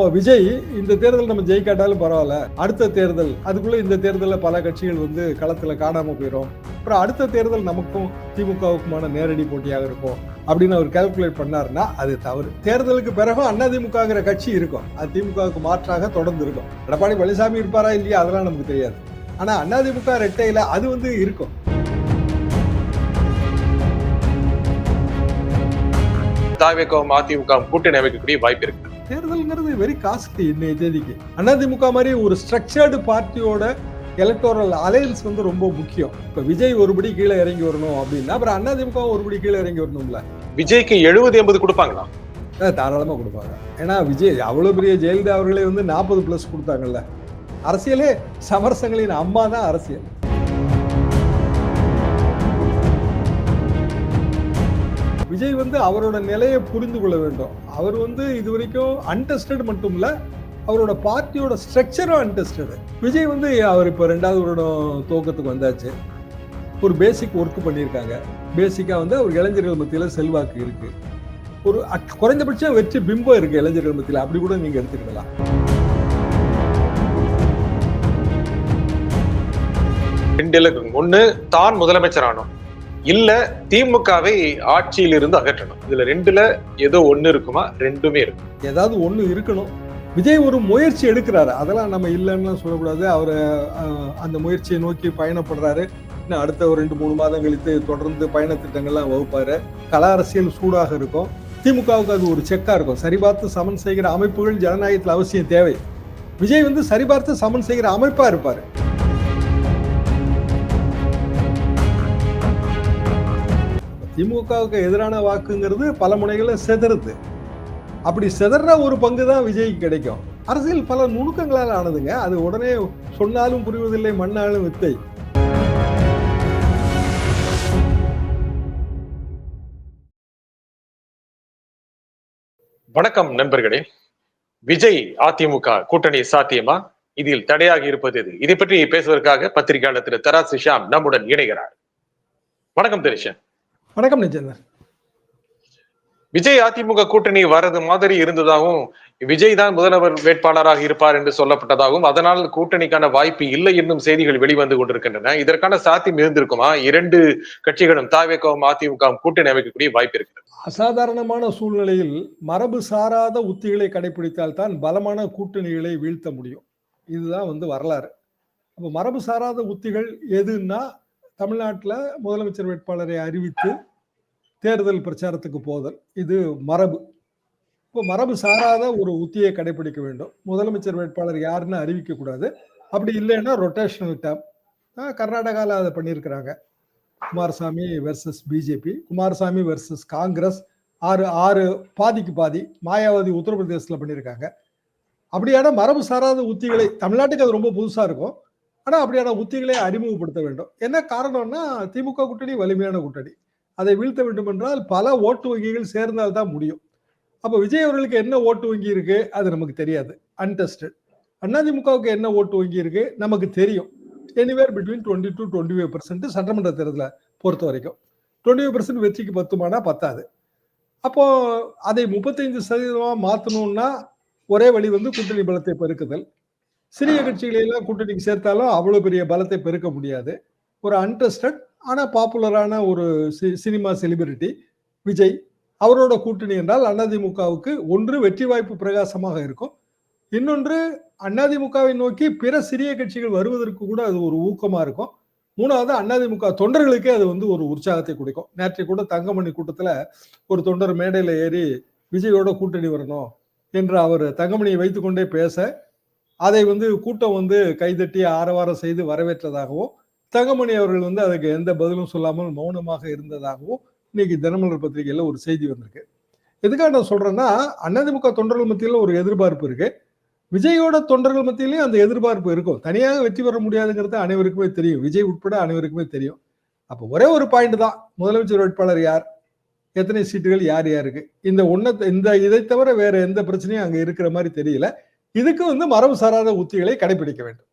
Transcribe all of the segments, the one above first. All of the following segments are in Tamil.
அப்போ விஜய் இந்த தேர்தல் நம்ம ஜெயிக்காட்டாலும் பரவாயில்ல. அடுத்த தேர்தல் அதுக்குள்ள இந்த தேர்தலில் பல கட்சிகள் வந்து களத்துல காணாம போயிடும் அப்புறம் அடுத்த தேர்தல் நமக்கும் திமுகவுக்குமான நேரடி போட்டியாக இருக்கும் அப்படின்னு அவர் கால்குலேட் பண்ணாருன்னா அது தவறு. தேர்தலுக்கு பிறகும் அதிமுகங்கிற கட்சி இருக்கும். அது திமுகவுக்கு மாற்றாக தொடர்ந்து இருக்கும். எடப்பாடி பழனிசாமி இருப்பாரா இல்லையா? அதெல்லாம் நமக்கு தெரியாது. ஆனா அதிமுக ரெட்டையில அது வந்து இருக்கும். தாவேகவும் அதிமுக கூட்டணி அமைக்கக்கூடிய வாய்ப்பு இருக்கு. தேர்தல்ங்கிறது வெரி காஸ்ட்லி இன்னைய தேதிக்கு. அதிமுக மாதிரி ஒரு ஸ்ட்ரக்சர்டு பார்ட்டியோட எலக்டோரல் அலையன்ஸ் வந்து ரொம்ப முக்கியம். இப்ப விஜய் ஒருபடி கீழே இறங்கி வரணும் அப்படின்னா அப்புறம் அதிமுக ஒருபடி கீழே இறங்கி வரணும்ல. விஜய்க்கு எழுபது எண்பது கொடுப்பாங்களா? அஹ் தாராளமா கொடுப்பாங்க. ஏன்னா விஜய் அவ்வளவு பெரிய ஜெயலலிதா அவர்களே வந்து நாற்பது பிளஸ் கொடுத்தாங்கல்ல. அரசியலே சமரசங்களின் அம்மா தான் அரசியல். விஜய் வந்து அவரோட நிலையை புரிந்து கொள்ள வேண்டும். அவர் வந்து இது வரைக்கும் அன்டெஸ்டட் மட்டும் இல்லை அவரோட பார்ட்டியோட ஸ்ட்ரக்சரும் அன்டெஸ்டட் விஜய் வந்து அவர் இப்போ ரெண்டாவது வருடம் துவக்கத்துக்கு வந்தாச்சு. ஒரு பேசிக் ஒர்க் பண்ணியிருக்காங்க. பேசிக்காக வந்து அவர் இளைஞர்கள் மத்தியில் செல்வாக்கு இருக்குது ஒரு அட்- குறைந்தபட்சம் வெற்றி பிம்பம் இருக்கு இளைஞர்கள் மத்தியில். அப்படி கூட நீங்க எடுத்துக்கலாம் ரெண்டு இலக்கு. ஒண்ணு தான் முதலமைச்சர் ஆனோம். இல்ல திமுகவை ஆட்சியில் இருந்து அகற்றணும். இதுல ரெண்டுல ஏதோ ஒண்ணு இருக்குமா? ரெண்டுமே இருக்கும் ஏதாவது ஒண்ணு இருக்கணும். விஜய் ஒரு முயற்சி எடுக்கிறாரு. அதெல்லாம் நம்ம இல்லைன்னு சொல்லக்கூடாது. அவர் அந்த முயற்சியை நோக்கி பயணப்படுறாரு. இன்னும் அடுத்த ஒரு ரெண்டு மூணு மாதம் கழித்து தொடர்ந்து பயண திட்டங்கள்லாம் வகுப்பாரு. கல அரசியல் சூடாக இருக்கும். திமுகவுக்கு அது ஒரு செக்கா இருக்கும். சரிபார்த்து சமன் செய்கிற அமைப்புகள் ஜனநாயகத்தில் அவசியம் தேவை. விஜய் வந்து சரிபார்த்து சமன் செய்கிற அமைப்பா இருப்பாரு. திமுகவுக்கு எதிரான வாக்குங்கிறது பல முனைகளில் செதறுது. அப்படி செதற ஒரு பங்கு தான் விஜய்க்கு கிடைக்கும். அரசியல் பல நுணுக்கங்களால் ஆனதுங்க. அது உடனே சொன்னாலும் புரிவதில்லை மண்ணாலும் வித்தை. வணக்கம் நண்பர்களே. விஜய் அதிமுக கூட்டணி சாத்தியமா? இதில் தடையாக இருப்பது எது? இதை பற்றி பேசுவதற்காக பத்திரிகையாளர் திரு தராசு ஷாம் நம்முடன் இணைகிறார். வணக்கம் தெரிஷன் வணக்கம் நிஜந்தர். விஜய் அதிமுக கூட்டணி வரது மாதிரி இருந்ததாகவும் விஜய் தான் முதல்வர் வேட்பாளராக இருப்பார் என்று சொல்லப்பட்டதாகவும் அதனால் கூட்டணிக்கான வாய்ப்பு இல்லை என்னும் செய்திகள் வெளிவந்து கொண்டிருக்கின்றன. இதற்கான சாத்தியம் இருந்திருக்குமா? இரண்டு கட்சிகளும் தாவேகவும் அதிமுகவும் கூட்டணி அமைக்கக்கூடிய வாய்ப்பு இருக்கிறது. அசாதாரணமான சூழ்நிலையில் மரபு சாராத உத்திகளை கடைபிடித்தால் தான் பலமான கூட்டணிகளை வீழ்த்த முடியும். இதுதான் வந்து வரலாறு. அப்போ மரபு சாராத உத்திகள் எதுன்னா தமிழ்நாட்டில் முதலமைச்சர் வேட்பாளரை அறிவித்து தேர்தல் பிரச்சாரத்துக்கு போதல். இது மரபு. இப்போ மரபு சாராத ஒரு உத்தியை கடைபிடிக்க வேண்டும். முதலமைச்சர் வேட்பாளர் யாருன்னு அறிவிக்கக்கூடாது அப்படி இல்லைன்னா ரொட்டேஷனல் டேம் கர்நாடகாவில் அதை பண்ணியிருக்கிறாங்க. Kumaraswamy versus BJP Kumaraswamy versus Congress ஆறு ஆறு பாதிக்கு பாதி மாயாவதி உத்தரப்பிரதேசத்தில் பண்ணியிருக்காங்க. அப்படியான மரபு சாராத உத்திகளை தமிழ்நாட்டுக்கு அது ரொம்ப புதுசாக இருக்கும். ஆனால் அப்படியான உத்திகளை அறிமுகப்படுத்த வேண்டும். என்ன காரணம்னா திமுக கூட்டணி வலிமையான கூட்டணி. அதை வீழ்த்த வேண்டும் என்றால் பல ஓட்டு வங்கிகள் சேர்ந்தால் தான் முடியும். அப்போ விஜய் அவர்களுக்கு என்ன ஓட்டு வங்கி இருக்கு? அது நமக்கு தெரியாது. அன்டெஸ்டட் அதிமுகவுக்கு என்ன ஓட்டு வங்கி இருக்கு? நமக்கு தெரியும். Anywhere between twenty to twenty five percent சட்டமன்ற தேர்தலை பொறுத்த வரைக்கும். டுவெண்ட்டி ஃபைவ் பர்சன்ட் வெற்றிக்கு பத்துமானா பத்தாது. அப்போ அதை முப்பத்தைந்து சதவீதமாக மாற்றணும்னா ஒரே வழி வந்து கூட்டணி பலத்தை பெருக்குதல். சிறிய கட்சிகளை எல்லாம் கூட்டணிக்கு சேர்த்தாலும் அவ்வளோ பெரிய பலத்தை பெருக்க முடியாது. ஒரு அன்ட்ரஸ்டட் ஆனால் பாப்புலரான ஒரு சி- சினிமா செலிபிரிட்டி விஜய் அவரோட கூட்டணி என்றால் அதிமுகவுக்கு ஒன்று வெற்றி வாய்ப்பு பிரகாசமாக இருக்கும். இன்னொன்று அதிமுகவை நோக்கி பிற சிறிய கட்சிகள் வருவதற்கு கூட அது ஒரு ஊக்கமாக இருக்கும். மூணாவது அதிமுக தொண்டர்களுக்கே அது வந்து ஒரு உற்சாகத்தை கொடுக்கும். நேற்று கூட தங்கமணி கூட்டத்தில் ஒரு தொண்டர் மேடையில் ஏறி விஜயோட கூட்டணி வரணும் என்று அவர் தங்கமணியை வைத்துக்கொண்டே பேச அதை வந்து கூட்டம் வந்து கைதட்டி ஆரவாரம் செய்து வரவேற்றதாகவும் தங்கமணி அவர்கள் வந்து அதுக்கு எந்த பதிலும் சொல்லாமல் மௌனமாக இருந்ததாகவும் இன்னைக்கு தினமலர் பத்திரிகையில் ஒரு செய்தி வந்திருக்கு. எதுக்காக நான் சொல்றேன்னா அதிமுக தொண்டர்கள் மத்தியில் ஒரு எதிர்பார்ப்பு இருக்கு. விஜயோட தொண்டர்கள் மத்தியிலையும் அந்த எதிர்பார்ப்பு இருக்கும். தனியாக வெற்றி பெற முடியாதுங்கிறது அனைவருக்குமே தெரியும். விஜய் உட்பட அனைவருக்குமே தெரியும். அப்போ ஒரே ஒரு பாயிண்ட் தான். முதலமைச்சர் வேட்பாளர் யார்? எத்தனை சீட்டுகள் யார் யாருக்கு? இந்த ஒன்றை இந்த இதை தவிர வேற எந்த பிரச்சனையும் அங்கே இருக்கிற மாதிரி தெரியல. இதுக்கு வந்து மரபு சாராத உத்திகளை கடைபிடிக்க வேண்டும்.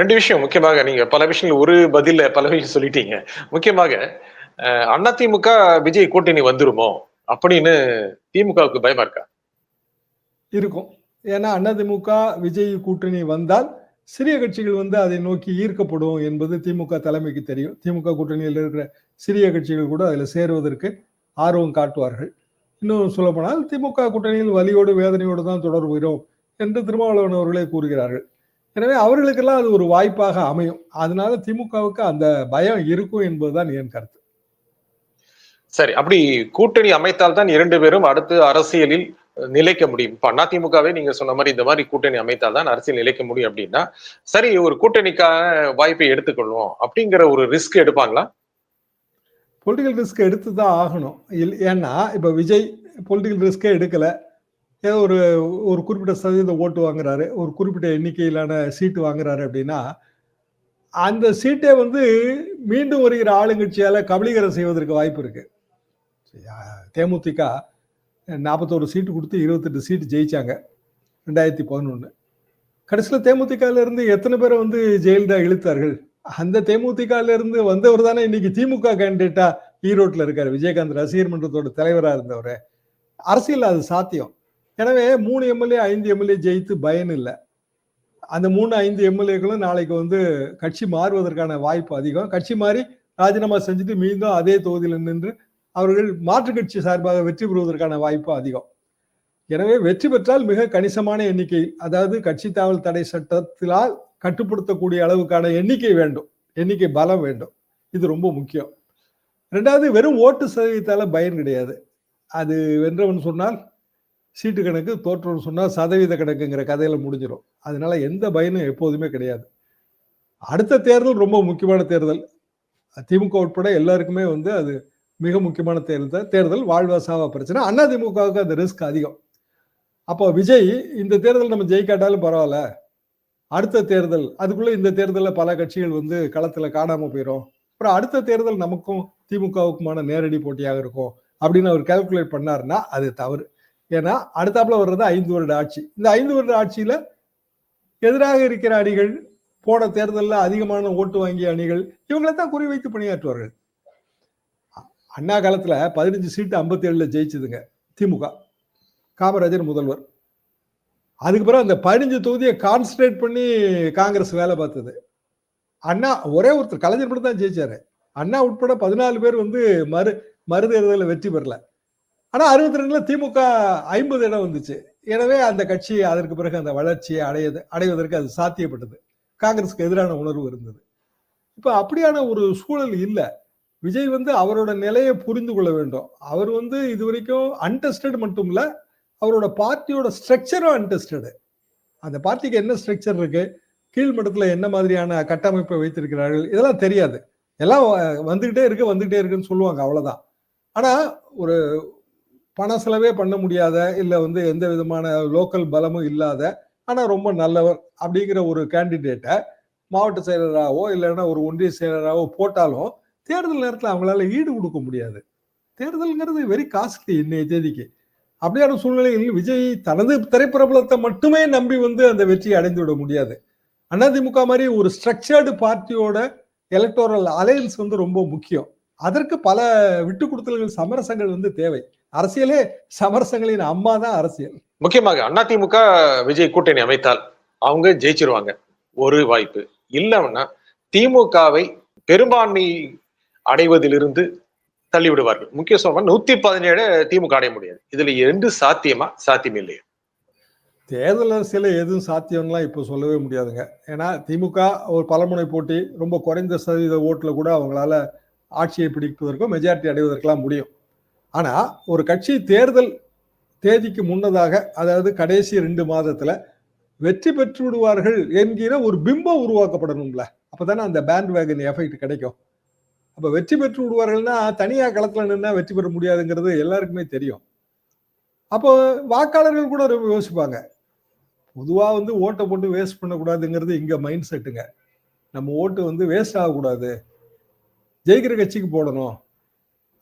ரெண்டு விஷயம் முக்கியமாக நீங்க பல விஷயங்கள் ஒரு பதில்ல பல விஷயம் சொல்லிட்டீங்க. முக்கியமாக அதிமுக விஜய் கூட்டணி வந்துருமோ அப்படின்னு திமுகவுக்கு பயமா இருக்கா? இருக்கும். ஏன்னா அதிமுக விஜய் கூட்டணி வந்தால் சிறிய கட்சிகள் வந்து அதை நோக்கி ஈர்க்கப்படும் என்பது திமுக தலைமைக்கு தெரியும். திமுக கூட்டணியில் இருக்கிற சிறிய கட்சிகள் கூட அதில் சேருவதற்கு ஆர்வம் காட்டுவார்கள். இன்னும் சொல்லப்போனால் திமுக கூட்டணியில் வலியோடு வேதனையோடு தான் தொடர்புகிறோம் என்று திருமாவளவன் அவர்களே கூறுகிறார்கள். எனவே அவர்களுக்கெல்லாம் அது ஒரு வாய்ப்பாக அமையும். அதனால திமுகவுக்கு அந்த பயம் இருக்கும் என்பதுதான் என் கருத்து. சரி அப்படி கூட்டணி அமைத்தால் தான் இரண்டு பேரும் அடுத்து அரசியலில் நிலைக்க முடியும். இப்ப அதிமுகவே நீங்க சொன்ன மாதிரி இந்த மாதிரி கூட்டணி அமைத்தால் தான் அரசியல் நிலைக்க முடியும் அப்படின்னா சரி ஒரு கூட்டணிக்கான வாய்ப்பை எடுத்துக்கொள்வோம் அப்படிங்கிற ஒரு ரிஸ்க் எடுப்பாங்களா? பொலிட்டிக்கல் ரிஸ்க் எடுத்து தான் ஆகணும். இல் ஏன்னா இப்போ விஜய் பொலிட்டிக்கல் ரிஸ்க்கே எடுக்கலை. ஏதோ ஒரு ஒரு குறிப்பிட்ட சதவீத ஓட்டு வாங்குறாரு. ஒரு குறிப்பிட்ட எண்ணிக்கையிலான சீட்டு வாங்குறாரு அப்படின்னா அந்த சீட்டை வந்து மீண்டும் வருகிற ஆளுங்கட்சியால் கபலீகரம் செய்வதற்கு வாய்ப்பு இருக்கு. தேமுதிக நாற்பத்தோரு சீட்டு கொடுத்து இருபத்தெட்டு சீட்டு ஜெயிச்சாங்க. ரெண்டாயிரத்தி பதினொன்று கடைசியில் தேமுதிகலேருந்து எத்தனை பேரை வந்து ஜெயலலிதா இழுத்தார்கள்? அந்த தேமுதிகல இருந்து வந்தவர் தானே இன்னைக்கு திமுக கேண்டிடேட்டா ஈரோட்டில் இருக்காரு. விஜயகாந்த் ரசிகர் மன்றத்தோட தலைவராக இருந்தவர். அரசியல் அது சாத்தியம். எனவே மூணு எம்எல்ஏ ஐந்து எம்எல்ஏ ஜெயித்து பயன் இல்லை. அந்த மூணு ஐந்து எம்எல்ஏக்களும் நாளைக்கு வந்து கட்சி மாறுவதற்கான வாய்ப்பு அதிகம். கட்சி மாறி ராஜினாமா செஞ்சுட்டு மீண்டும் அதே தொகுதியில் நின்று அவர்கள் மாற்றுக் கட்சி சார்பாக வெற்றி பெறுவதற்கான வாய்ப்பு அதிகம். எனவே வெற்றி பெற்றால் மிக கணிசமான எண்ணிக்கை அதாவது கட்சி தாவல் தடை சட்டத்தினால் கட்டுப்படுத்தக்கூடிய அளவுக்கான எண்ணிக்கை வேண்டும். எண்ணிக்கை பலம் வேண்டும். இது ரொம்ப முக்கியம். ரெண்டாவது வெறும் ஓட்டு சதவீதத்தால் பயன் கிடையாது. அது வென்றவன் சொன்னால் சீட்டு கணக்கு தோற்றவன் சொன்னால் சதவீத கணக்குங்கிற கதையில் முடிஞ்சிடும் அதனால எந்த பயனும் எப்போதுமே கிடையாது. அடுத்த தேர்தல் ரொம்ப முக்கியமான தேர்தல். திமுக உட்பட எல்லாருக்குமே வந்து அது மிக முக்கியமான தேர்தல். தேர்தல் வாழ்வாசாவா பிரச்சனை. அண்ணா திமுகவுக்கு அந்த ரிஸ்க் அதிகம். அப்போ விஜய் இந்த தேர்தல் நம்ம ஜெயிக்காட்டாலும் பரவாயில்ல. அடுத்த தேர்தல் அதுக்குள்ள இந்த தேர்தலில் பல கட்சிகள் வந்து களத்துல காணாம போயிடும் அப்புறம் அடுத்த தேர்தல் நமக்கும் திமுகவுக்குமான நேரடி போட்டியாக இருக்கும் அப்படின்னு அவர் கால்குலேட் பண்ணாருன்னா அது தவறு. ஏன்னா அடுத்தாப்புல வர்றது ஐந்து வருட ஆட்சி. இந்த ஐந்து வருட ஆட்சியில எதிராக இருக்கிற அணிகள் போன தேர்தலில் அதிகமான ஓட்டு வாங்கிய அணிகள் இவங்களை தான் குறிவைத்து பணியாற்றுவார்கள். அண்ணா காலத்துல பதினஞ்சு சீட்டு ஐம்பத்தி ஏழுல ஜெயிச்சதுங்க திமுக. காமராஜர் முதல்வர். அதுக்கு பிறகு அந்த பதினஞ்சு தொகுதியை கான்சன்ட்ரேட் பண்ணி காங்கிரஸ் வேலை பார்த்தது. அண்ணா ஒரே ஒருத்தர் கலைஞர் மட்டும் தான் ஜெயிச்சாரு. அண்ணா உட்பட பதினாலு பேர் வந்து மறு மறுதேர்தலில் வெற்றி பெறல. ஆனால் அறுபத்தி ரெண்டுல திமுக ஐம்பது இடம் வந்துச்சு. எனவே அந்த கட்சி அதற்கு பிறகு அந்த வளர்ச்சியை அடையது அடைவதற்கு அது சாத்தியப்பட்டது. காங்கிரஸுக்கு எதிரான உணர்வு இருந்தது. இப்போ அப்படியான ஒரு சூழல் இல்லை. விஜய் வந்து அவரோட நிலையை புரிந்து கொள்ள வேண்டும். அவர் வந்து இது வரைக்கும் அன்டெஸ்டட் மட்டும் இல்லை அவரோட பார்ட்டியோட ஸ்ட்ரக்சரும் அன்டெஸ்டடு அந்த பார்ட்டிக்கு என்ன ஸ்ட்ரக்சர் இருக்கு? கீழ்மட்டத்தில் என்ன மாதிரியான கட்டமைப்பை வைத்திருக்கிறார்கள்? இதெல்லாம் தெரியாது. எல்லாம் வந்துகிட்டே இருக்கு வந்துகிட்டே இருக்குன்னு சொல்லுவாங்க அவ்வளோதான் ஆனால் ஒரு பண செலவே பண்ண முடியாத இல்லை வந்து எந்த விதமான லோக்கல் பலமும் இல்லாத ஆனால் ரொம்ப நல்லவர் அப்படிங்கிற ஒரு கேண்டிடேட்டை மாவட்ட செயலராகவோ இல்லைன்னா ஒரு ஒன்றிய செயலராகவோ போட்டாலும் தேர்தல் நேரத்தில் அவங்களால ஈடு கொடுக்க முடியாது. தேர்தல்ங்கிறது வெரி காஸ்ட்லி இன்னைய தேதிக்கு. அப்படியான சூழ்நிலையில் விஜய் தனது திரைப்பிரபலத்தை மட்டுமே நம்பி வந்து அந்த வெற்றியை அடைந்து விட முடியாது. அதிமுக மாதிரி ஒரு ஸ்ட்ரக்சர்டு பார்ட்டியோட எலக்டோரல் அலையன்ஸ் வந்து ரொம்ப முக்கியம். அதற்கு பல விட்டு கொடுத்தல்கள் சமரசங்கள் வந்து தேவை. அரசியலே சமரசங்களின் அம்மா தான் அரசியல். முக்கியமாக அதிமுக விஜய் கூட்டணி அமைத்தால் அவங்க ஜெயிச்சிருவாங்க. ஒரு வாய்ப்பு. இல்லைன்னா திமுகவை பெரும்பான்மை அடைவதிலிருந்து தள்ளி விடுவார்கள் முக்கிய சொல்ல நூத்தி பதினேழு திமுக அடைய முடியாது. இதுல ரெண்டு சாத்தியமா சாத்தியம் இல்லையா? தேர்தல் அரசியல எதுவும் சாத்தியம்லாம் இப்போ சொல்லவே முடியாதுங்க. ஏன்னா திமுக ஒரு பலமுனை போட்டி ரொம்ப குறைந்த சதவீத ஓட்டில் கூட அவங்களால ஆட்சியை பிடிப்பதற்கும் மெஜாரிட்டி அடைவதற்கெல்லாம் முடியும். ஆனால் ஒரு கட்சி தேர்தல் தேதிக்கு முன்னதாக அதாவது கடைசி ரெண்டு மாதத்தில் வெற்றி பெற்று விடுவார்கள் என்கிற ஒரு பிம்பம் உருவாக்கப்படணும்ல. அப்போ தானே அந்த பேண்ட் வேகன் எஃபெக்ட் கிடைக்கும். அப்ப வெற்றி பெற்று விடுவார்கள்னா தனியா களத்துல நின்னா வெற்றி பெற முடியாதுங்கிறது எல்லாருக்குமே தெரியும். அப்போ வாக்காளர்கள் கூட ரொம்ப யோசிப்பாங்க. பொதுவா வந்து ஓட்டை போட்டு வேஸ்ட் பண்ணக்கூடாதுங்கிறது இங்க மைண்ட் செட்டுங்க நம்ம ஓட்டு வந்து வேஸ்ட் ஆகக்கூடாது. ஜெயிக்கிற கட்சிக்கு போடணும்.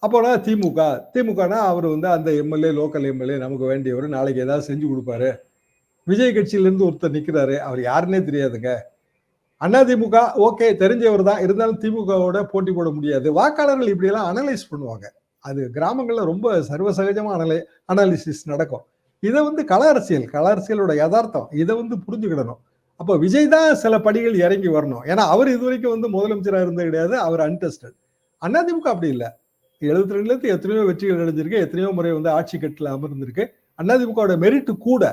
அப்போனா திமுக. திமுகனா அவர் வந்து அந்த எம்எல்ஏ லோக்கல் எம்எல்ஏ நமக்கு வேண்டியவர். நாளைக்கு ஏதாவது செஞ்சு கொடுப்பாரு. விஜய் கட்சியிலேருந்து ஒருத்தர் நிற்கிறாரு அவர் யாருன்னே தெரியாதுங்க. அண்ணா திமுக ஓகே தெரிஞ்சவர் தான். இருந்தாலும் திமுகவோட போட்டி போட முடியாது. வாக்காளர்கள் இப்படியெல்லாம் அனலைஸ் பண்ணுவாங்க. அது கிராமங்களில் ரொம்ப சர்வசகஜமாக அனலை அனாலிசிஸ் நடக்கும். இதை வந்து கள அரசியல் கள அரசியலோட யதார்த்தம். இதை வந்து புரிஞ்சுக்கிடணும். அப்போ விஜய் தான் சில படிகள் இறங்கி வரணும். ஏன்னா அவர் இது வரைக்கும் வந்து முதலமைச்சராக இருந்தது கிடையாது. அவர் அன்டெஸ்டட் அதிமுக அப்படி இல்லை. எழுபத்தி ரெண்டுலேருந்து எத்தனையோ வெற்றிகள் அடைஞ்சிருக்கு. எத்தனையோ முறை வந்து ஆட்சி கட்டில் அமர்ந்திருக்கு. அதிமுகவோட மெரிட் கூட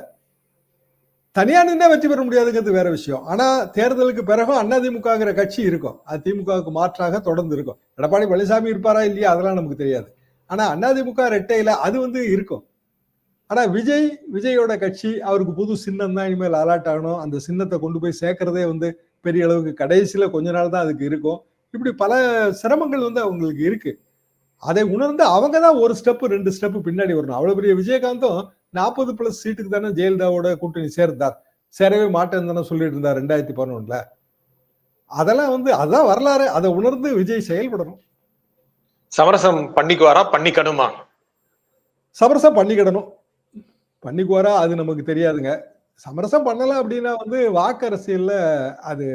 தனியாக நின்னா வெற்றி பெற முடியாதுங்கிறது வேற விஷயம். ஆனால் தேர்தலுக்கு பிறகும் அதிமுகங்கிற கட்சி இருக்கும். அது திமுகவுக்கு மாற்றாக தொடர்ந்து இருக்கும். எடப்பாடி பழனிசாமி இருப்பாரா இல்லையா? அதெல்லாம் நமக்கு தெரியாது. ஆனா அதிமுக ரெட்டையில அது வந்து இருக்கும். ஆனால் விஜய் விஜயோட கட்சி அவருக்கு புது சின்னம் தான் இனிமேல் அலாட் ஆகணும். அந்த சின்னத்தை கொண்டு போய் சேர்க்கறதே வந்து பெரிய அளவுக்கு கடைசியில் கொஞ்ச நாள் தான் அதுக்கு இருக்கும். இப்படி பல சிரமங்கள் வந்து அவங்களுக்கு இருக்கு. அதை உணர்ந்து அவங்க தான் ஒரு ஸ்டெப்பு ரெண்டு ஸ்டெப்பு பின்னாடி வரணும். அவ்வளோ பெரிய விஜயகாந்தும் நாற்பது பிளஸ் சீட்டுக்கு தானே ஜெயலலிதாவோட கூட்டணி சேர்ந்தார். சேரவே மாட்டேன்னு தானே சொல்லிட்டு இருந்தார் ரெண்டாயிரத்தி பதினொன்னுல. அதெல்லாம் வந்து அதான் வரலாறு. அதை உணர்ந்து விஜய் செயல்படணும். சமரசம் பண்ணிக்குவாரா? பண்ணிக்கணுமா? சமரசம் பண்ணிக்கிடணும். பண்ணிக்குவாரா? அது நமக்கு தெரியாதுங்க. சமரசம் பண்ணலாம் அப்படின்னா வந்து வாக்கு அரசியல்ல அது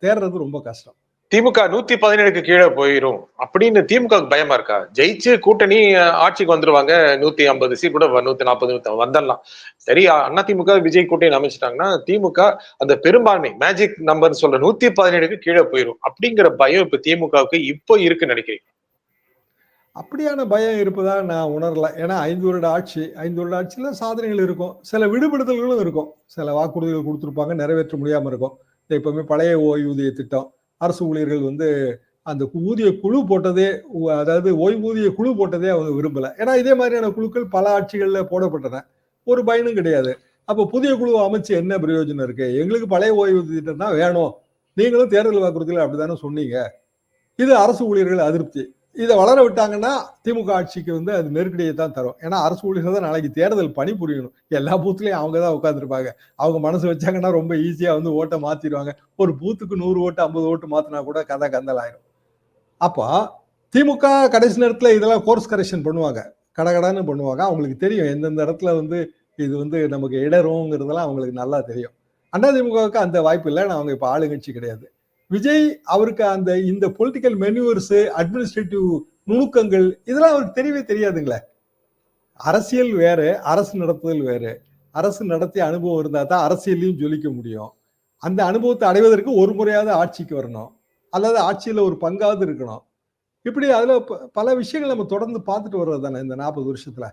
தேர்றது ரொம்ப கஷ்டம். திமுக நூத்தி பதினேழுக்கு கீழே போயிடும் அப்படின்னு திமுக பயமா இருக்கா? ஜெயிச்சு கூட்டணி ஆட்சிக்கு வந்துருவாங்க. நூத்தி ஐம்பது சீட் கூட நூத்தி நாற்பது நூத்தி வந்துடலாம். சரி அண்ணா திமுக விஜய் கூட்டணி அமைச்சிட்டாங்கன்னா திமுக அந்த பெரும்பான்மை மேஜிக் நம்பர் சொல்ற நூத்தி பதினேழுக்கு கீழே போயிரும். அப்படிங்கிற பயம் இப்ப திமுகவுக்கு இப்போ இருக்குன்னு நினைக்கிறீங்க? அப்படியான பயம் இருப்பதா நான் உணரல. ஏன்னா ஐந்து வருட ஆட்சி ஐந்து வருட ஆட்சியில சாதனைகள் இருக்கும். சில விடுபடுதல்களும் இருக்கும். சில வாக்குறுதிகள் கொடுத்துருப்பாங்க நிறைவேற்ற முடியாம இருக்கும். எப்பவுமே பழைய ஓய்வூதிய திட்டம் அரசு ஊழியர்கள் வந்து அந்த ஊதிய குழு போட்டதே அதாவது ஓய்வூதிய குழு போட்டதே அவங்க விரும்பல. ஏன்னா இதே மாதிரியான குழுக்கள் பல ஆட்சிகளில் போடப்பட்டன. ஒரு பயனும் கிடையாது. அப்போ புதிய குழு அமைச்சு என்ன பிரயோஜனம் இருக்கு? எங்களுக்கு பழைய ஓய்வூதிய திட்டம் தான் வேணும். நீங்களும் தேர்தல் வாக்குறுதிகள் அப்படித்தானே சொன்னீங்க. இது அரசு ஊழியர்கள் அதிருப்தி. இதை வளர விட்டாங்கன்னா திமுக ஆட்சிக்கு வந்து அது நெருக்கடியை தான் தரும். ஏன்னா அரசு ஊழியர்கள் தான் நாளைக்கு தேர்தல் பணி புரியணும். எல்லா பூத்துலையும் அவங்க தான் உட்காந்துருப்பாங்க அவங்க மனசு வச்சாங்கன்னா ரொம்ப ஈஸியாக வந்து ஓட்டை மாத்திடுவாங்க. ஒரு பூத்துக்கு நூறு ஓட்டு ஐம்பது ஓட்டு மாத்தினா கூட கதை கந்தல் ஆயிரும் அப்போ திமுக கடைசி நேரத்தில் இதெல்லாம் கோர்ஸ் கரெக்ஷன் பண்ணுவாங்க. கடகடன்னு பண்ணுவாங்க. அவங்களுக்கு தெரியும் எந்தெந்த இடத்துல வந்து இது வந்து நமக்கு இடருங்கிறதெல்லாம் அவங்களுக்கு நல்லா தெரியும். அதிமுகவுக்கு அந்த வாய்ப்பு இல்லை நான் அவங்க இப்போ ஆளுங்கட்சி கிடையாது. விஜய் அவருக்கு அந்த இந்த பொலிட்டிக்கல் மெனுவர்ஸ் அட்மினிஸ்ட்ரேட்டிவ் நுணுக்கங்கள் இதெல்லாம் அவருக்கு தெரியவே தெரியாதுங்களே. அரசியல் வேறு அரசு நடத்துதல் வேறு. அரசு நடத்திய அனுபவம் இருந்தால் தான் அரசியலையும் ஜொலிக்க முடியும். அந்த அனுபவத்தை அடைவதற்கு ஒரு முறையாவது ஆட்சிக்கு வரணும். அல்லது ஆட்சியில் ஒரு பங்காவது இருக்கணும். இப்படி அதில் ப- பல விஷயங்கள் நம்ம தொடர்ந்து பார்த்துட்டு வர்றது தானே இந்த நாற்பது வருஷத்தில்.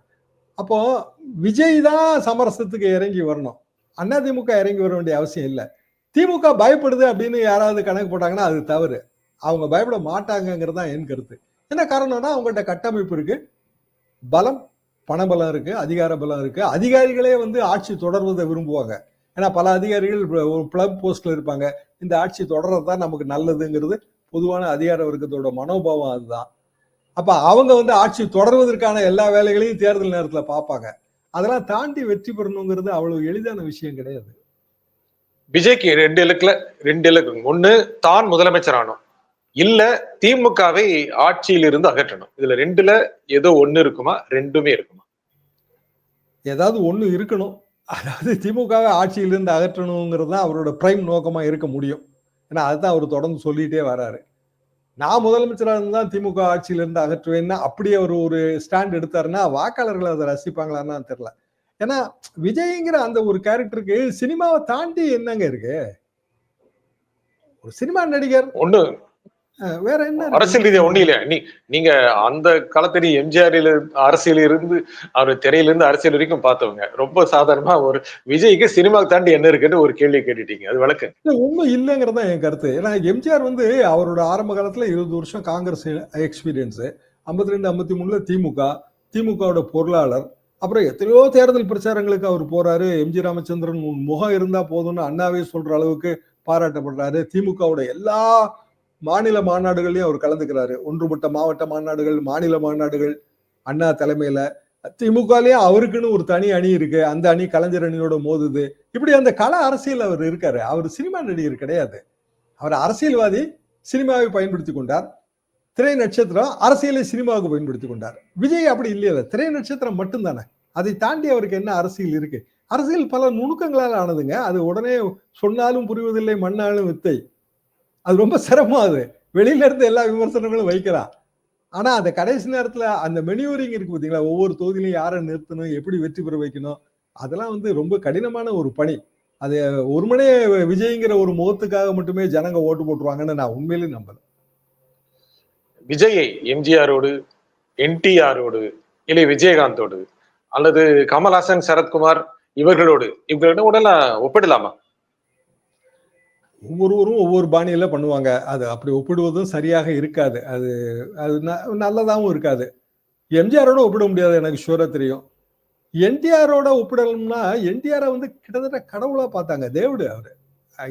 அப்போ விஜய் தான் சமரசத்துக்கு இறங்கி வரணும். அதிமுக இறங்கி வர வேண்டிய அவசியம் இல்லை. திமுக பயப்படுது அப்படின்னு யாராவது கணக்கு போட்டாங்கன்னா அது தவறு. அவங்க பயப்பட மாட்டாங்கங்கிறது தான் என் கருத்து. என்ன காரணம்னா அவங்கள்ட்ட கட்டமைப்பு இருக்கு. பலம் பணபலம் இருக்கு அதிகார பலம் இருக்கு. அதிகாரிகளே வந்து ஆட்சி தொடர்வதை விரும்புவாங்க. ஏன்னா பல அதிகாரிகள் ஒரு பிளப் போஸ்ட்ல இருப்பாங்க. இந்த ஆட்சி தொடர்றது தான் நமக்கு நல்லதுங்கிறது பொதுவான அதிகார வர்க்கத்தோட மனோபாவம் அதுதான். அப்ப அவங்க வந்து ஆட்சி தொடர்வதற்கான எல்லா வேலைகளையும் தேர்தல் நேரத்துல பார்ப்பாங்க. அதெல்லாம் தாண்டி வெற்றி பெறணுங்கிறது அவ்வளவு எளிதான விஷயம் கிடையாது. விஜய்க்கு ரெண்டு இலக்குல ரெண்டு இலக்கு ஒண்ணு தான் முதலமைச்சர் ஆனோம் இல்ல திமுகவை ஆட்சியில் இருந்து அகற்றணும். இதுல ரெண்டுல ஏதோ ஒண்ணு இருக்குமா? ரெண்டுமே இருக்குமா? ஏதாவது ஒண்ணு இருக்கணும். அதாவது திமுகவை ஆட்சியிலிருந்து அகற்றணுங்கிறது தான் அவரோட பிரைம் நோக்கமா இருக்க முடியும். ஏன்னா அதுதான் அவர் தொடர்ந்து சொல்லிட்டே வராரு. நான் முதலமைச்சராக இருந்தால் திமுக ஆட்சியிலிருந்து அகற்றுவேன்னா அப்படியே அவர் ஒரு ஸ்டாண்ட் எடுத்தாருன்னா வாக்காளர்கள் அதை ரசிப்பாங்களான்னு தெரியல. ஏன்னா விஜய்ங்கிற அந்த ஒரு கேரக்டருக்கு சினிமாவை தாண்டி என்னங்க இருக்கு? ஒரு சினிமா நடிகர். ஒண்ணு. வேற என்ன? அரசியல் ரீதியா ஒண்ணு இல்லையா? நீ நீங்க அந்த காலத்துல எம்ஜிஆர்ல அரசியல் இருந்து அவர் திரையில இருந்து அரசியல் வரைக்கும் பார்த்தவங்க. ரொம்ப சாதாரணமா ஒரு விஜய்க்கு சினிமா தாண்டி என்ன இருக்குன்னு ஒரு கேள்வி கேட்டுட்டீங்க. அது வழக்கு உண்மை இல்லைங்கிறது என் கருத்து. ஏன்னா எம்ஜிஆர் வந்து அவரோட ஆரம்ப காலத்துல இருபது வருஷம் காங்கிரஸ் எக்ஸ்பீரியன்ஸ் ஐம்பத்தி ரெண்டு ஐம்பத்தி மூணுல திமுக திமுகவோட பொருளாளர். அப்புறம் எத்தனையோ தேர்தல் பிரச்சாரங்களுக்கு அவர் போறாரு. எம்ஜி ராமச்சந்திரன் உன் முகம் இருந்தா போதும்னு அண்ணாவே சொல்ற அளவுக்கு பாராட்டப்படுறாரு. திமுகவோட எல்லா மாநில மாநாடுகள்லையும் அவர் கலந்துக்கிறாரு. ஒன்றுபட்ட மாவட்ட மாநாடுகள் மாநில மாநாடுகள் அண்ணா தலைமையில. திமுகலயே அவருக்குன்னு ஒரு தனி அணி இருக்கு. அந்த அணி கலைஞர் அணியோட மோதுது. இப்படி அந்த கல அரசியல் அவர் இருக்காரு. அவர் சினிமா நடிகர் கிடையாது. அவர் அரசியல்வாதி சினிமாவை பயன்படுத்தி கொண்டார். திரை நட்சத்திரம் அரசியலை சினிமாவுக்கு பயன்படுத்தி கொண்டார். விஜய் அப்படி இல்லையா திரை நட்சத்திரம் மட்டும்தானே? அதை தாண்டி அவருக்கு என்ன அரசியல் இருக்கு? அரசியல் பல நுணுக்கங்களால் ஆனதுங்க. அது உடனே சொன்னாலும் புரிவதில்லை மண்ணாலும் வித்தை. அது ரொம்ப சிரமம் அது. வெளியில இருந்து எல்லா விமர்சனங்களும் வைக்கிறான் ஆனா அந்த கடைசி நேரத்துல அந்த மெனியூரிங் இருக்கு பாத்தீங்களா? ஒவ்வொரு தொகுதியிலையும் யாரை நிறுத்தணும் எப்படி வெற்றி பெற வைக்கணும் அதெல்லாம் வந்து ரொம்ப கடினமான ஒரு பணி. அது ஒரு மணி விஜய்ங்கிற ஒரு முகத்துக்காக மட்டுமே ஜனங்க ஓட்டு போட்டுருவாங்கன்னு நான் உண்மையிலே நம்பலை. விஜயை எம்ஜிஆரோடு என்டிஆரோடு இல்லை விஜயகாந்தோடு அல்லது கமல்ஹாசன் சரத்குமார் இவர்களோடு இவர்களிடம் உடனே ஒப்பிடலாமா? ஒவ்வொருவரும் ஒவ்வொரு பாணியில பண்ணுவாங்க. அது அப்படி ஒப்பிடுவதும் சரியாக இருக்காது. அது அது ந- இருக்காது. எம்ஜிஆரோட ஒப்பிட முடியாது எனக்கு ஷூரா தெரியும். என்டிஆரோட ஒப்பிடணும்னா என்டிஆரை வந்து கிட்டத்தட்ட கடவுளா பார்த்தாங்க. தேவடு அவரு.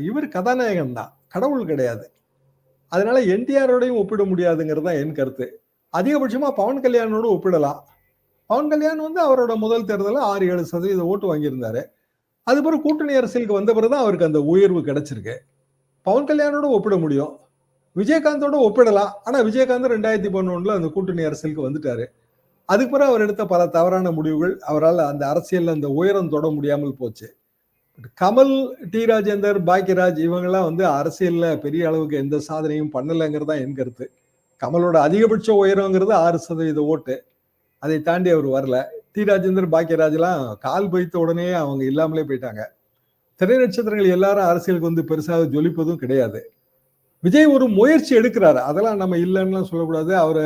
இவர் கதாநாயகன் தான் கடவுள் கிடையாது. அதனால என்டிஆரோடையும் ஒப்பிட முடியாதுங்கிறது தான் என் கருத்து. அதிகபட்சமா பவன் கல்யாணோட ஒப்பிடலாம். பவன் கல்யாண் வந்து அவரோட முதல் தேர்தலில் ஆறு ஏழு சதவீத ஓட்டு வாங்கியிருந்தாரு. அது கூட்டணி அரசியலுக்கு வந்த பிறகு தான் அவருக்கு அந்த உயர்வு கிடைச்சிருக்கு. பவன் கல்யாணோட ஒப்பிட முடியும். விஜயகாந்தோட ஒப்பிடலாம். ஆனா விஜயகாந்த் ரெண்டாயிரத்தி பதினொன்றில் அந்த கூட்டணி அரசியலுக்கு வந்துட்டாரு. அதுக்கு பிறகு அவர் எடுத்த பல தவறான முடிவுகள் அவரால் அந்த அரசியலில் அந்த உயரம் தொட முடியாமல் போச்சு. கமல் டி. ராஜேந்தர் பாக்கியராஜ் இவங்கெல்லாம் வந்து அரசியல்ல பெரிய அளவுக்கு எந்த சாதனையும் பண்ணலைங்கிறது தான் என் கருத்து. கமலோட அதிகபட்ச உயரங்கிறது ஆறு சதவீத ஓட்டு. அதை தாண்டி அவர் வரல. டி. ராஜேந்தர் பாக்கியராஜ்லாம் கால் பைத்த உடனே அவங்க இல்லாமலே போயிட்டாங்க. திரை நட்சத்திரங்கள் எல்லாரும் அரசியலுக்கு வந்து பெருசாக ஜொலிப்பதும் கிடையாது. விஜய் ஒரு முயற்சி எடுக்கிறாரு. அதெல்லாம் நம்ம இல்லைன்னு சொல்லக்கூடாது. அவர்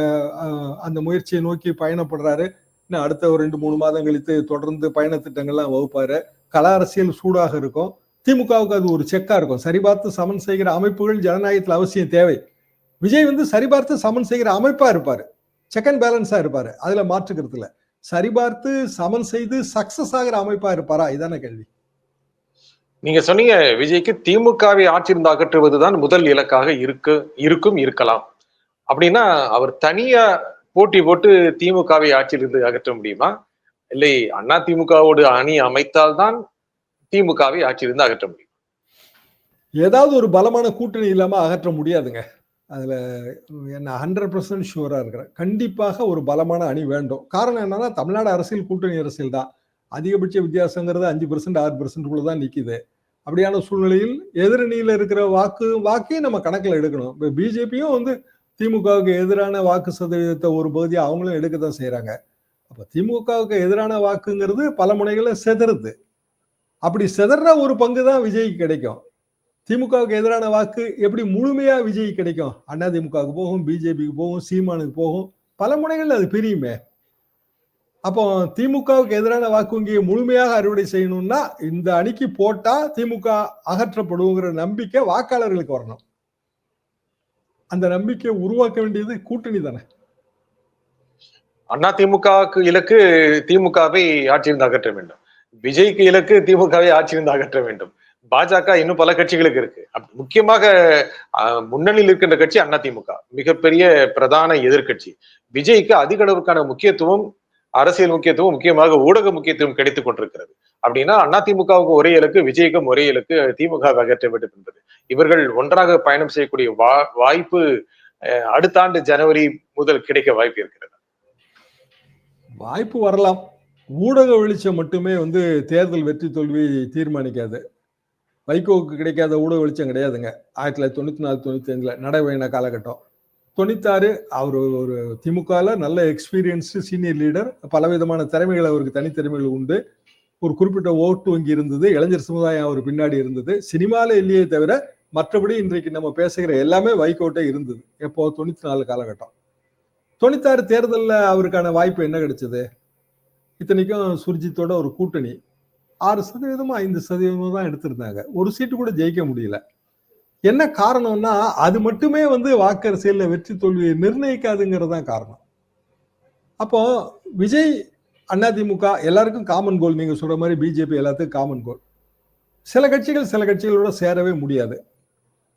அந்த முயற்சியை நோக்கி பயணப்படுறாரு. இன்னும் அடுத்த ஒரு ரெண்டு மூணு மாதம் கழித்து தொடர்ந்து பயண திட்டங்கள்லாம் வகுப்பாரு. கல அரசியல் சூடாக இருக்கும். திமுகவுக்கு அது ஒரு செக்கா இருக்கும். சரிபார்த்து சமன் செய்கிற அமைப்புகள் ஜனநாயகத்தில் அவசியம் தேவை. விஜய் வந்து சரிபார்த்து சமன் செய்கிற அமைப்பா இருப்பார். செக் அண்ட் பேலன்ஸா இருப்பாரு. அதுல மாற்றுக்கிறதுல இல்ல. சரிபார்த்து சமன் செய்து சக்சஸ் ஆகிற அமைப்பா இருப்பாரா? இதான கேள்வி. நீங்க சொன்னீங்க விஜய்க்கு திமுகவை ஆட்சியிருந்து அகற்றுவதுதான் முதல் இலக்காக இருக்கு இருக்கும் இருக்கலாம். அப்படின்னா அவர் தனியா போட்டி போட்டு திமுகவை ஆட்சியிலிருந்து அகற்ற முடியுமா? இல்லை அண்ணா திமுகவோடு அணி அமைத்தால்தான் திமுகவை ஆட்சியிலிருந்து அகற்ற முடியும். ஏதாவது ஒரு பலமான கூட்டணி இல்லாம அகற்ற முடியாதுங்க. அதில் என்ன ஹண்ட்ரட் பர்சன்ட் ஷூராக இருக்கிறேன். கண்டிப்பாக ஒரு பலமான அணி வேண்டும். காரணம் என்னன்னா தமிழ்நாடு அரசியல் கூட்டணி அரசியல் தான். அதிகபட்ச வித்தியாசங்கிறது அஞ்சு பர்சன்ட் ஆறு பர்சன்ட்குள்ளே தான் நிற்கிது அப்படியான சூழ்நிலையில் எதிரணியில் இருக்கிற வாக்கு வாக்கையும் நம்ம கணக்கில் எடுக்கணும். இப்போ பிஜேபியும் வந்து திமுகவுக்கு எதிரான வாக்கு சதவீதத்தை ஒரு பகுதியை அவங்களும் எடுக்க தான் செய்கிறாங்க அப்ப திமுகவுக்கு எதிரான வாக்குங்கிறது பல முனைகளில் செதறுது. அப்படி செதற ஒரு பங்கு தான் விஜய்க்கு கிடைக்கும். திமுகவுக்கு எதிரான வாக்கு எப்படி முழுமையா விஜய் கிடைக்கும்? அண்ணா திமுகவுக்கு போகும் பிஜேபிக்கு போகும் சீமானுக்கு போகும். பல முனைகள் அது பிரியுமே. அப்போ திமுகவுக்கு எதிரான வாக்கு வங்கியை முழுமையாக அறுவடை செய்யணும்னா இந்த அணிக்கு போட்டா திமுக அகற்றப்படுங்கிற நம்பிக்கை வாக்காளர்களுக்கு வரணும். அந்த நம்பிக்கையை உருவாக்க வேண்டியது கூட்டணி தானே. அண்ணா திமுகவுக்கு இலக்கு திமுகவை ஆட்சியிருந்து அகற்ற வேண்டும். விஜய்க்கு இலக்கு திமுகவை ஆட்சியிருந்து அகற்ற வேண்டும். பாஜக இன்னும் பல கட்சிகளுக்கு இருக்கு. முக்கியமாக முன்னணியில் இருக்கின்ற கட்சி அண்ணா திமுக. மிகப்பெரிய பிரதான எதிர்க்கட்சி. விஜய்க்கு அதிக அளவுக்கான முக்கியத்துவம் அரசியல் முக்கியத்துவம் முக்கியமாக ஊடக முக்கியத்துவம் கிடைத்துக் கொண்டிருக்கிறது. அப்படின்னா அண்ணா திமுகவுக்கு ஒரே இலக்கு விஜய்க்கும் ஒரே இலக்கு திமுக அகற்ற வேண்டும் என்பது. இவர்கள் ஒன்றாக பயணம் செய்யக்கூடிய வா வாய்ப்பு அஹ், அடுத்த ஆண்டு ஜனவரி முதல் கிடைக்க வாய்ப்பு இருக்கிறது. வாய்ப்பு வரலாம். ஊடக வெளிச்சம் மட்டுமே வந்து தேர்தல் வெற்றி தோல்வி தீர்மானிக்காது. வைகோவுக்கு கிடைக்காத ஊடக வெளிச்சம் கிடையாதுங்க. ஆயிரத்தி தொள்ளாயிரத்தி தொண்ணூத்தி நாலு தொண்ணூத்தி அஞ்சுல நடைபயண காலகட்டம். தொண்ணூத்தாறு அவர் ஒரு திமுகவில் நல்ல எக்ஸ்பீரியன்ஸு சீனியர் லீடர் பலவிதமான திறமைகள் அவருக்கு தனித்திறமைகள் உண்டு. ஒரு குறிப்பிட்ட ஓட்டு வங்கி இருந்தது இளைஞர் சமுதாயம் அவர் பின்னாடி இருந்தது. சினிமாவில் இல்லையே தவிர மற்றபடி இன்றைக்கு நம்ம பேசுகிற எல்லாமே வைகோட்டே இருந்தது. எப்போ? தொண்ணூற்றி நாலு காலகட்டம். தொண்ணூத்தாறு தேர்தலில் அவருக்கான வாய்ப்பு என்ன கிடைச்சது? இத்தனைக்கும் சுர்ஜித்தோட ஒரு கூட்டணி. ஆறு சதவீதமும் ஐந்து சதவீதமும் தான் எடுத்திருந்தாங்க. ஒரு சீட்டு கூட ஜெயிக்க முடியல. என்ன காரணம்னா அது மட்டுமே வந்து வாக்கரசியல்ல வெற்றி தோல்வியை நிர்ணயிக்காதுங்கிறது தான் காரணம். அப்போ விஜய் அதிமுக எல்லாருக்கும் காமன் கோல் நீங்க சொல்ற மாதிரி பிஜேபி எல்லாத்துக்கும் காமன் கோல் சில கட்சிகள் சில கட்சிகளோட சேரவே முடியாது.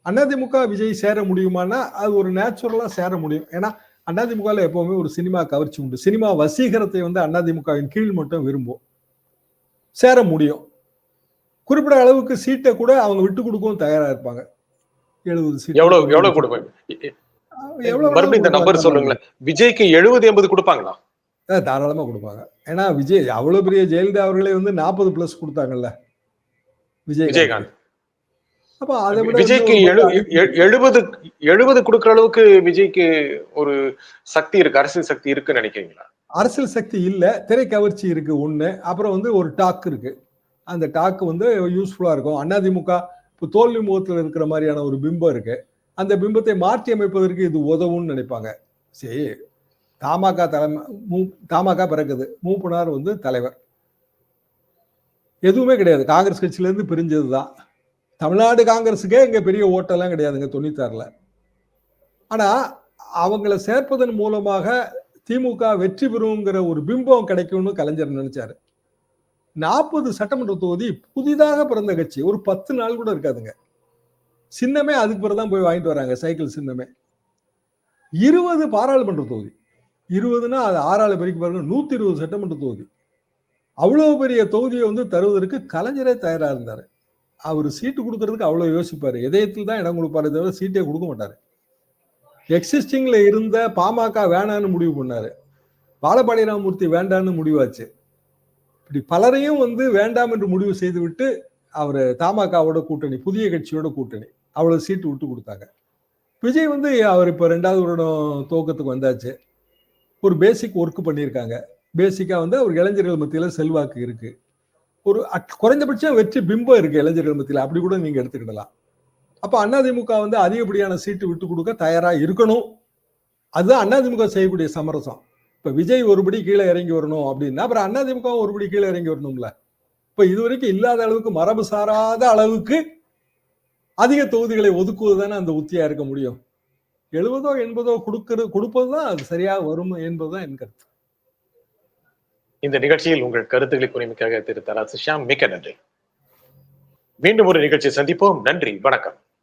அதிமுக விஜய் சேர முடியுமானா அது ஒரு நேச்சுரலா சேர முடியும். ஏன்னா அதிமுகவில் எப்பவுமே ஒரு சினிமா கவர்ச்சி உண்டு. சினிமா வசீகரத்தை வந்து அதிமுகவின் கீழ் மட்டும் விரும்பும். சேர முடியும். குறிப்பிட்ட அளவுக்கு சீட்டை கூட அவங்க விட்டு கொடுக்கவும் தயாரா இருப்பாங்க. எழுபது சீட் எவ்வளவு எவ்வளவு எவ்வளவு மறுபடியும் இந்த நம்பர் சொல்லுங்களேன். விஜய்க்கு எழுபது எண்பது கொடுப்பாங்களா? தாராளமா கொடுப்பாங்க. ஏன்னா விஜய் அவ்வளவு பெரிய ஜெயலலிதா அவர்களே வந்து நாற்பது பிளஸ் கொடுத்தாங்கல்ல. விஜய் விஜயகாந்த். விஜய்க்கு எழுபது எழுபது கொடுக்குற அளவுக்கு விஜய்க்கு ஒரு சக்தி இருக்கு அரசியல் சக்தி இருக்குன்னு நினைக்கிறீங்களா? அரசியல் சக்தி இல்ல திரை கவர்ச்சி இருக்கு ஒண்ணு. அப்புறம் வந்து ஒரு டாக் இருக்கு. அந்த டாக் வந்து யூஸ்ஃபுல்லா இருக்கும். அதிமுக இப்போ தோல்வி முகத்தில் இருக்கிற மாதிரியான ஒரு பிம்பம் இருக்கு. அந்த பிம்பத்தை மாற்றி அமைப்பதற்கு இது உதவும்னு நினைப்பாங்க. சரி தமாக தலைமை மூ தமாக பிறகுது மூப்பனார் வந்து தலைவர். எதுவுமே கிடையாது. காங்கிரஸ் கட்சியில இருந்து பிரிஞ்சது தான் தமிழ்நாடு காங்கிரஸுக்கே இங்கே பெரிய ஓட்டெல்லாம் கிடையாதுங்க தொண்ணூத்தாறில். ஆனால் அவங்கள சேர்ப்பதன் மூலமாக திமுக வெற்றி பெறுங்கிற ஒரு பிம்பம் கிடைக்கும்னு கலைஞர் நினைச்சாரு. நாற்பது சட்டமன்ற தொகுதி புதிதாக பிறந்த கட்சி. ஒரு பத்து நாள் கூட இருக்காதுங்க. சின்னமே அதுக்கு பிறகு தான் போய் வாங்கிட்டு வராங்க சைக்கிள் சின்னமே. இருபது பாராளுமன்ற தொகுதி. இருபதுன்னா அது ஆறாளு பெருக்கு பாருங்க நூத்தி இருபது சட்டமன்ற தொகுதி. அவ்வளவு பெரிய தொகுதியை வந்து தருவதற்கு கலைஞரே தயாரா இருந்தாரு. அவர் சீட்டு கொடுக்கறதுக்கு அவ்வளோ யோசிப்பார். இதயத்தில் தான் இடம் கொடுப்பாரு தவிர சீட்டே கொடுக்க மாட்டார். எக்ஸிஸ்டிங்கில் இருந்த பாமக வேணான்னு முடிவு பண்ணார். பாலபாடி ராமமூர்த்தி வேண்டான்னு முடிவாச்சு. இப்படி பலரையும் வந்து வேண்டாம் என்று முடிவு செய்துவிட்டு அவர் தமாகாவோட கூட்டணி புதிய கட்சியோட கூட்டணி அவ்வளோ சீட்டு விட்டு கொடுத்தாங்க. விஜய் வந்து அவர் இப்போ ரெண்டாவது வருடம் துவக்கத்துக்கு வந்தாச்சு. ஒரு பேசிக் ஒர்க் பண்ணியிருக்காங்க. பேசிக்காக வந்து அவர் இளைஞர்கள் மத்தியில் செல்வாக்கு இருக்குது ஒரு அட்- குறைந்தபட்சம் வெற்றி பிம்பம் இருக்கு இளைஞர்கள் மத்தியில் அப்படி கூட நீங்க எடுத்துக்கிடலாம். அப்ப அதிமுக வந்து அதிகப்படியான சீட்டு விட்டு கொடுக்க தயாரா இருக்கணும். அதுதான் அதிமுக செய்யக்கூடிய சமரசம். இப்ப விஜய் ஒருபடி கீழே இறங்கி வரணும் அப்படின்னா அப்புறம் அதிமுக ஒருபடி கீழே இறங்கி வரணும்ல. இப்ப இதுவரைக்கும் இல்லாத அளவுக்கு மரபு சாராத அளவுக்கு அதிக தொகுதிகளை ஒதுக்குவது தானே அந்த உத்தியா இருக்க முடியும். எழுபதோ எண்பதோ கொடுக்கறது கொடுப்பது தான் அது சரியாக வரும் என்பதுதான் என் கருத்து. இந்த நிகழ்ச்சியில் உங்கள் கருத்துக்களை குறிமிக்காக திரு தராசு ஷியாம் மிக்க நன்றி. மீண்டும் ஒரு நிகழ்ச்சி சந்திப்போம். நன்றி. வணக்கம்.